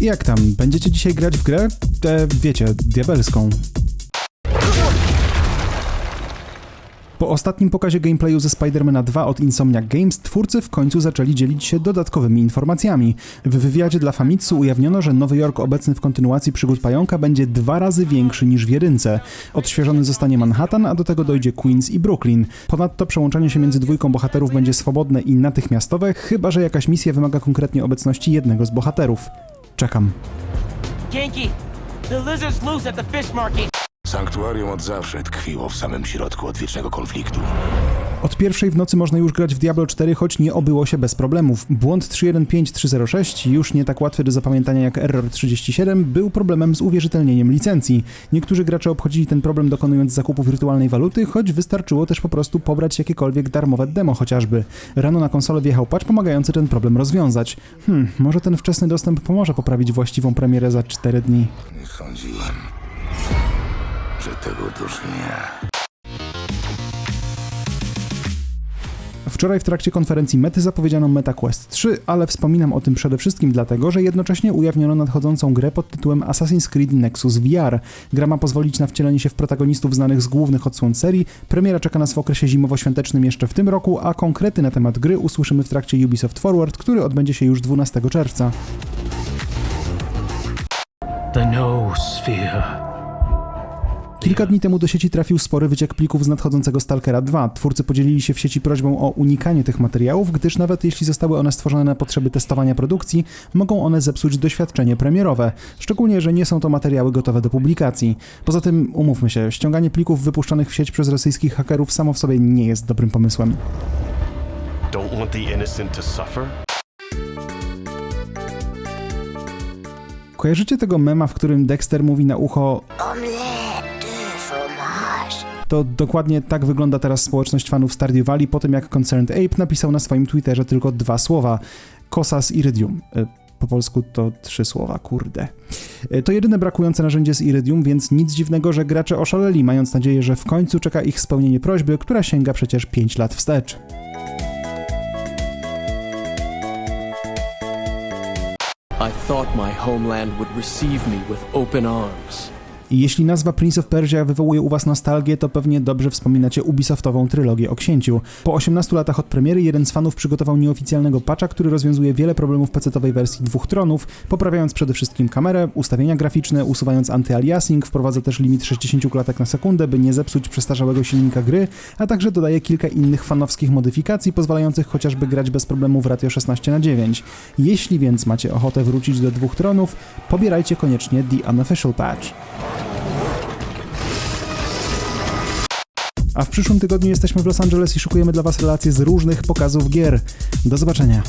Jak tam? Będziecie dzisiaj grać w grę? Tę, wiecie, diabelską. Po ostatnim pokazie gameplayu ze Spider-Mana 2 od Insomniac Games twórcy w końcu zaczęli dzielić się dodatkowymi informacjami. W wywiadzie dla Famitsu ujawniono, że Nowy Jork obecny w kontynuacji przygód Pająka będzie dwa razy większy niż w jedynce. Odświeżony zostanie Manhattan, a do tego dojdzie Queens i Brooklyn. Ponadto przełączanie się między dwójką bohaterów będzie swobodne i natychmiastowe, chyba że jakaś misja wymaga konkretnie obecności jednego z bohaterów. Czekam. Yankee, the lizard's loose at the fish market. Sanktuarium od zawsze tkwiło w samym środku odwiecznego konfliktu. Od pierwszej w nocy można już grać w Diablo 4, choć nie obyło się bez problemów. Błąd 315306, już nie tak łatwy do zapamiętania jak Error 37, był problemem z uwierzytelnieniem licencji. Niektórzy gracze obchodzili ten problem dokonując zakupu wirtualnej waluty, choć wystarczyło też po prostu pobrać jakiekolwiek darmowe demo chociażby. Rano na konsolę wjechał patch pomagający ten problem rozwiązać. Hmm, może ten wczesny dostęp pomoże poprawić właściwą premierę za 4 dni. Nie sądziłem, że tego dożyję. Wczoraj w trakcie konferencji Mety zapowiedziano MetaQuest 3, ale wspominam o tym przede wszystkim dlatego, że jednocześnie ujawniono nadchodzącą grę pod tytułem Assassin's Creed Nexus VR. Gra ma pozwolić na wcielenie się w protagonistów znanych z głównych odsłon serii. Premiera czeka nas w okresie zimowo-świątecznym jeszcze w tym roku, a konkrety na temat gry usłyszymy w trakcie Ubisoft Forward, który odbędzie się już 12 czerwca. The Noosphere. Kilka dni temu do sieci trafił spory wyciek plików z nadchodzącego Stalkera 2. Twórcy podzielili się w sieci prośbą o unikanie tych materiałów, gdyż nawet jeśli zostały one stworzone na potrzeby testowania produkcji, mogą one zepsuć doświadczenie premierowe. Szczególnie, że nie są to materiały gotowe do publikacji. Poza tym, umówmy się, ściąganie plików wypuszczonych w sieć przez rosyjskich hakerów samo w sobie nie jest dobrym pomysłem. Don't want the innocent to suffer? Kojarzycie tego mema, w którym Dexter mówi na ucho To dokładnie tak wygląda teraz społeczność fanów Stardew Valley po tym jak Concerned Ape napisał na swoim Twitterze tylko dwa słowa. Kosas Iridium. E, Po polsku to trzy słowa, kurde. E, To jedyne brakujące narzędzie z Iridium, więc nic dziwnego, że gracze oszaleli, mając nadzieję, że w końcu czeka ich spełnienie prośby, która sięga przecież 5 lat wstecz. I thought my homeland would receive me with open arms. Jeśli nazwa Prince of Persia wywołuje u Was nostalgię, to pewnie dobrze wspominacie Ubisoftową trylogię o księciu. Po 18 latach od premiery jeden z fanów przygotował nieoficjalnego patcha, który rozwiązuje wiele problemów PC-owej wersji dwóch tronów, poprawiając przede wszystkim kamerę, ustawienia graficzne, usuwając anty-aliasing, wprowadza też limit 60 klatek na sekundę, by nie zepsuć przestarzałego silnika gry, a także dodaje kilka innych fanowskich modyfikacji, pozwalających chociażby grać bez problemu w ratio 16 na 9 Jeśli więc macie ochotę wrócić do dwóch tronów, pobierajcie koniecznie The Unofficial Patch. A w przyszłym tygodniu jesteśmy w Los Angeles i szukujemy dla Was relacje z różnych pokazów gier. Do zobaczenia.